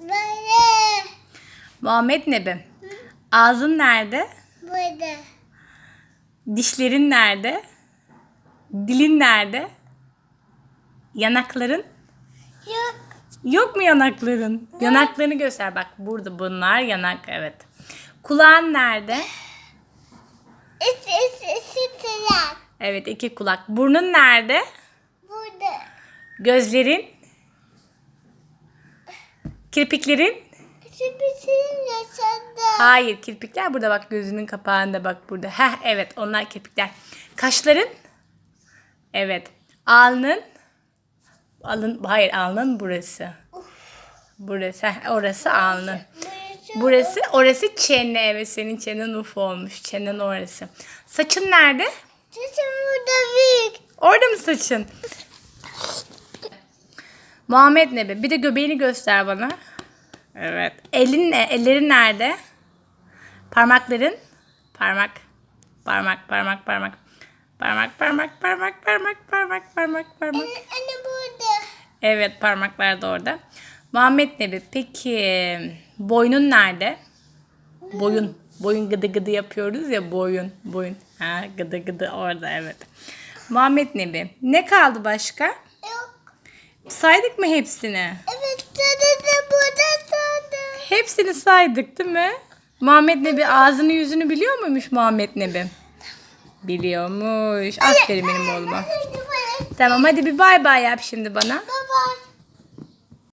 Böyle. Muhammed Nebi. Ağzın nerede? Burada. Dişlerin nerede? Dilin nerede? Yanakların? Yok. Yok mu yanakların? Yanaklarını göster. Bak burada bunlar yanak evet. Kulağın nerede? İs is ısıtılar. Evet iki kulak. Burnun nerede? Burada. Gözlerin? Kirpiklerin? Süpüsün yaşadı. Hayır kirpikler burada bak gözünün kapağında bak burada. Heh evet onlar kirpikler. Kaşların? Evet. Alnın? Alın, hayır alnın burası. Burası, heh, orası alnın. Burası. Orası çene. Evet senin çenen uf olmuş. Çenen orası. Saçın nerede? Sesim burada büyük. Orada mı saçın? Muhammed Nebi. Bir de göbeğini göster bana. Evet. Elin ne? Ellerin nerede? Parmakların? Parmak. Parmak, parmak, parmak. Parmak, parmak, parmak, parmak, parmak, parmak, parmak. Anne, anne burada. Evet parmaklar da orada. Muhammed Nebi peki boynun nerede? Boyun. Boyun gıdı gıdı yapıyoruz ya boyun. Boyun. Ha gıdı gıdı orada evet. Muhammed Nebi. Ne kaldı başka? Yok. Saydık mı hepsini? Evet sandım. Hepsini saydık değil mi? Muhammed Nebi ağzını yüzünü biliyor muymuş Muhammed Nebi? Biliyormuş. Aferin benim oğluma. Tamam hadi bir bay bay yap şimdi bana. Baba.